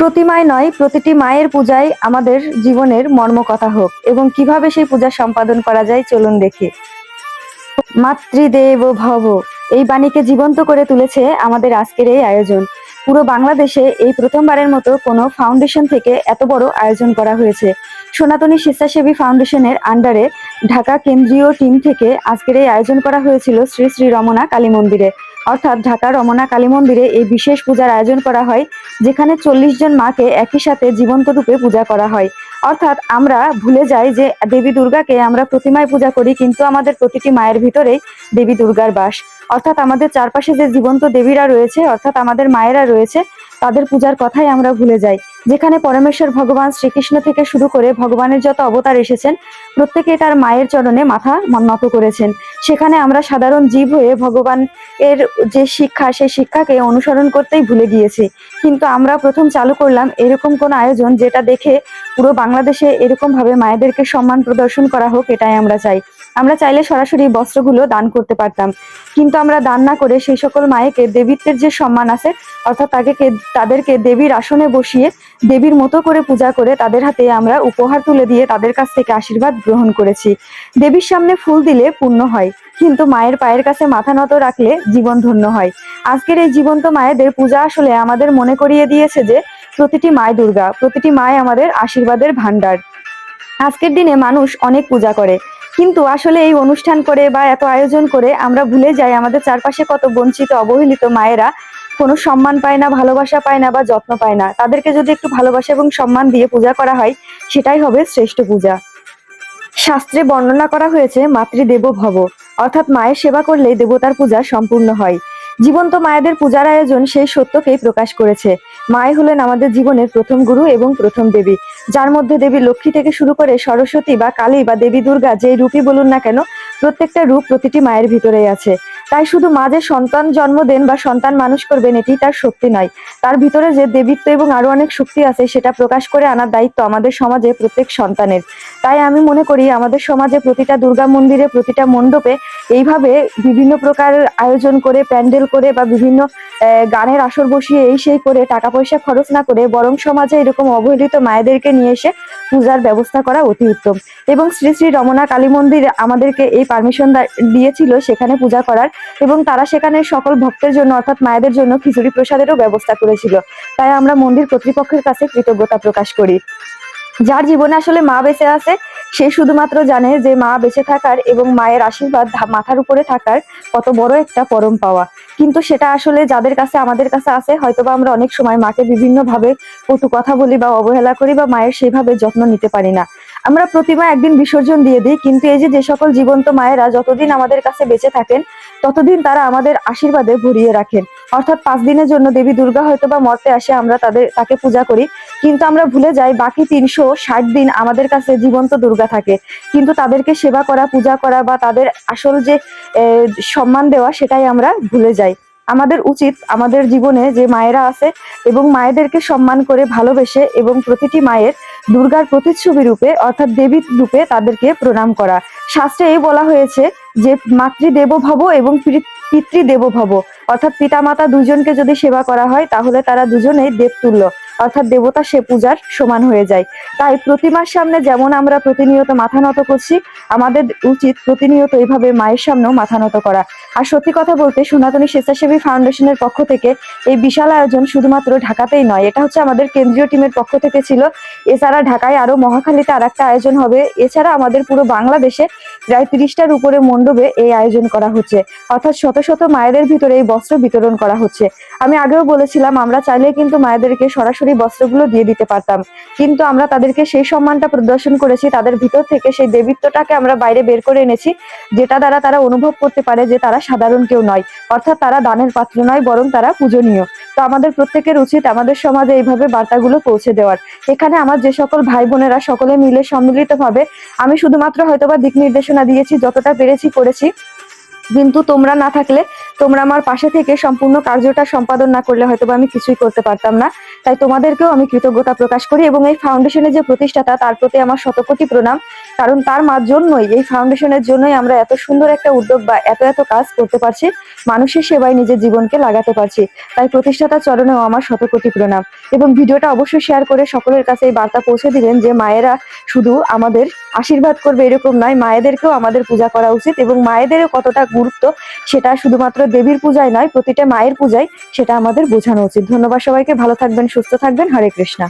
প্রতিমায় নয়, প্রতিটি মায়ের পূজায় আমাদের জীবনের মর্মকথা হোক। এবং কীভাবে সেই পূজা সম্পাদন করা যায় চলুন দেখি। মাতৃদেব ভব, এই বাণীকে জীবন্ত করে তুলেছে আমাদের আজকের এই আয়োজন। পুরো বাংলাদেশে এই প্রথমবারের মতো কোনো ফাউন্ডেশন থেকে এত বড় আয়োজন করা হয়েছে। সনাতনী স্বেচ্ছাসেবী ফাউন্ডেশনের আন্ডারে ঢাকা কেন্দ্রীয় টিম থেকে আজকের এই আয়োজন করা হয়েছিল শ্রী শ্রী রমনা কালী মন্দিরে। অর্থাৎ ঢাকার রমনা কালী মন্দিরে এই বিশেষ পূজার আয়োজন করা হয়, যেখানে চল্লিশ জন মাকে একই সাথে জীবন্ত রূপে পূজা করা হয়। অর্থাৎ আমরা ভুলে যাই যে দেবী দুর্গাকে আমরা প্রতিমায় পূজা করি, কিন্তু আমাদের প্রতিটি মায়ের ভিতরেই দেবী দুর্গার বাস। অর্থাৎ আমাদের চারপাশে যে জীবন্ত দেবীরা রয়েছে, অর্থাৎ আমাদের মায়েরা রয়েছে তাদের পূজার কথাই আমরা ভুলে যাই। যেখানে পরমেশ্বর ভগবান শ্রীকৃষ্ণ থেকে শুরু করে ভগবানের যত অবতার এসেছেন, প্রত্যেকে তার মায়ের চরণে মাথা নত করেছেন। সেখানে আমরা সাধারণ জীব হয়ে ভগবান এর যে শিক্ষা সেই শিক্ষাকে অনুসরণ করতেই ভুলে গিয়েছি। কিন্তু আমরা প্রথম চালু করলাম এরকম কোন আয়োজন যেটা দেখে পুরো বাংলাদেশে এরকম ভাবে মায়েদেরকে সম্মান প্রদর্শন করা হোক, এটাই আমরা চাই। আমরা চাইলে সরাসরি বস্ত্রগুলো দান করতে পারতাম। কিন্তু আমরা দান না করে সেই সকল মায়েকে দেবীত্বের যে সম্মান আছে, অর্থাৎ তাকে তাদেরকে দেবীর আসনে বসিয়ে দেবীর মতো করে পূজা করে তাদের হাতে আমরা উপহার তুলে দিয়ে তাদের কাছ থেকে আশীর্বাদ গ্রহণ করেছি। দেবীর সামনে ফুল দিলে পূর্ণ হয়, কিন্তু মায়ের পায়ের কাছে মাথা নত রাখলে জীবন ধন্য হয়। আজকের এই জীবন্ত মায়েদের পূজা আসলে আমাদের মনে করিয়ে দিয়েছে যে, প্রতিটি মায় দুর্গা, প্রতিটি মায় আমাদের আশীর্বাদের ভান্ডার আজকের দিনে মানুষ অনেক পূজা করে। কিন্তু আসলে এই অনুষ্ঠান করে বা এত আয়োজন করে আমরা ভুলে যাই, আমাদের চারপাশে কত বঞ্চিত, অবহেলিত মায়েরা কোনো সম্মান পায় না, ভালোবাসা পায় না বা যত্ন পায় না। তাদেরকে যদি একটু ভালোবাসা এবং সম্মান দিয়ে পূজা করা হয়, সেটাই হবে শ্রেষ্ঠ পূজা। শাস্ত্রে বর্ণনা করা হয়েছে, মাতৃদেব ভব। অর্থাৎ মায়ের সেবা করলে দেবতার পূজা সম্পূর্ণ হয়। জীবন্ত মায়েদের পূজার আয়োজন সেই সত্যকেই প্রকাশ করেছে। মায় হলেন আমাদের জীবনের প্রথম গুরু এবং প্রথম দেবী। যার মধ্যে দেবী লক্ষ্মী থেকে শুরু করে সরস্বতী বা কালী বা দেবী দুর্গা যেই রূপই বলুন না কেন, প্রত্যেকটা রূপ প্রতিটি মায়ের ভিতরেই আছে। তাই শুধু মা যে সন্তান জন্ম দেন বা সন্তান মানুষ করবেন, এটি তার শক্তি নয়। তার ভিতরে যে দেবীত্ব এবং আরও অনেক শক্তি আছে, সেটা প্রকাশ করে আনার দায়িত্ব আমাদের সমাজে প্রত্যেক সন্তানের। তাই আমি মনে করি, আমাদের সমাজে প্রতিটা দুর্গা মন্দিরে, প্রতিটা মণ্ডপে এইভাবে বিভিন্ন প্রকার আয়োজন করে, প্যান্ডেল করে বা বিভিন্ন গানের আসর বসিয়ে এই সেই করে টাকা পয়সা খরচ না করে বরং সমাজে এরকম অবহেলিত মায়েদেরকে নিয়ে এসে পূজার ব্যবস্থা করা অতি উত্তম। এবং শ্রী শ্রী রমনা কালী মন্দির আমাদেরকে এই পারমিশন দিয়েছিল সেখানে পূজা করার। এবং তারা সেখানে সকল ভক্তের জন্য, অর্থাৎ মায়েদের জন্য খিচুড়ি প্রসাদেরও ব্যবস্থা করেছিল। তাই আমরা মন্দির কর্তৃপক্ষের কাছে কৃতজ্ঞতা প্রকাশ করি। যার জীবনে আসলে মা বেঁচে আছে, সে শুধুমাত্র জানে যে মা বেঁচে থাকার এবং মায়ের আশীর্বাদ মাথার উপরে থাকার কত বড় একটা পরম পাওয়া। কিন্তু সেটা আসলে যাদের কাছে, আমাদের কাছে আছে, হয়তোবা আমরা অনেক সময় মাকে বিভিন্নভাবে কটু কথা বলি বা অবহেলা করি বা মায়ের সেভাবে যত্ন নিতে পারি না। আমরা প্রতিমা একদিন বিসর্জন দিয়ে দিই, কিন্তু এই যে যে সকল জীবন্ত মায়েরা যতদিন আমাদের কাছে বেঁচে থাকেন, ততদিন তারা আমাদের আশীর্বাদে ভরিয়ে রাখেন। অর্থাৎ পাঁচ দিনের জন্য দেবী দুর্গা হয়তো বা মর্তে আসে, আমরা তাদের, তাকে পূজা করি। কিন্তু আমরা ভুলে যাই, বাকি তিনশো ষাট দিন আমাদের কাছে জীবন্ত দুর্গা থাকে। কিন্তু তাদেরকে সেবা করা, পূজা করা বা তাদের আসল যে সম্মান দেওয়া, সেটাই আমরা ভুলে যাই। আমাদের উচিত আমাদের জীবনে যে মায়েরা আছে এবং মায়েদেরকে সম্মান করে ভালোবেসে এবং প্রতিটি মায়ের দুর্গার প্রতিচ্ছবি রূপে অর্থাৎ দেবী রূপে তাদেরকে প্রণাম করা। শাস্ত্রে এই বলা হয়েছে যে মাতৃদেব ভব এবং পিতৃদেব ভব। অর্থাৎ পিতামাতা দুজনকে যদি সেবা করা হয়, তাহলে তারা দুজনেই দেবতুল্য। অর্থাৎ দেবতা সে পূজার সমান হয়ে যায়। তাই প্রতিমার সামনে যেমন আমরা প্রতিনিয়ত মাথা নত করছি, আমাদের উচিত প্রতিনিয়ত এইভাবে মায়ের সামনেও মাথা নত করা। আর সত্যি কথা বলতে সনাতনী স্বেচ্ছাসেবী ফাউন্ডেশনের পক্ষ থেকে এই বিশাল আয়োজন শুধুমাত্র ঢাকাতেই নয়, এটা হচ্ছে আমাদের কেন্দ্রীয় টিমের পক্ষ থেকে ছিল। এছাড়া ঢাকায় আরও মহাখালীতে আর একটা আয়োজন হবে। এছাড়া আমাদের পুরো বাংলাদেশে প্রায় তিরিশটার উপরে মণ্ডপে এই আয়োজন করা হচ্ছে। অর্থাৎ শত শত মায়েদের ভিতরে এই বস্ত্র বিতরণ করা হচ্ছে। আমি আগেও বলেছিলাম, আমরা চাইলে কিন্তু মায়েদেরকে সরাসরি বস্ত্রগুলো দিয়ে দিতে পারতাম। কিন্তু আমরা তাদেরকে সেই সম্মানটা প্রদর্শন করেছি, তাদের ভিতর থেকে সেই দেবীত্বটাকে আমরা বাইরে বের করে এনেছি, যেটা দ্বারা তারা অনুভব করতে পারে যে তারা সাধারণ কেউ নয়। অর্থাৎ তারা দানের পাত্র নয়, বরং তারা পূজনীয়। তো আমাদের প্রত্যেকের উচিত আমাদের সমাজে এইভাবে বার্তাগুলো পৌঁছে দেওয়ার। এখানে আমার যে সকল ভাই বোনেরা সকলে মিলে সম্মিলিত ভাবে আমি শুধুমাত্র হয়তোবা দিক নির্দেশনা দিয়েছি, যতটা পেরেছি করেছি। কিন্তু তোমরা না থাকলে তোমরা আমার পাশে থেকে সম্পূর্ণ কার্যটা সম্পাদন না করলে হয়তো আমি কিছুই করতে পারতাম না। তাই তোমাদেরকেও আমি কৃতজ্ঞতা প্রকাশ করি এবং এই ফাউন্ডেশনের যে প্রতিষ্ঠাতা, তার প্রতি আমার শতকোটি প্রণাম। কারণ তার মার জন্যই, এই ফাউন্ডেশনের জন্যই আমরা এত সুন্দর একটা উদ্যোগ বা এত এত কাজ করতে পারছি। মানুষের সেবায় নিজের জীবনকে লাগাতে পারছি। তাই প্রতিষ্ঠাতা চরণেও আমার শতকোটি প্রণাম। এবং ভিডিওটা অবশ্যই শেয়ার করে সকলের কাছে এই বার্তা পৌঁছে দিবেন যে মায়েরা শুধু আমাদের আশীর্বাদ করবে এরকম নয়, মায়েদেরকেও আমাদের পূজা করা উচিত এবং মায়েদেরও কতটা গুরুত্ব সেটা শুধুমাত্র দেবীর পূজায় নয়, প্রতিটা মায়ের পূজায় সেটা আমাদের বোঝানো উচিত। ধন্যবাদ সবাইকে, ভালো থাকবেন, সুস্থ থাকবেন। হরে কৃষ্ণা।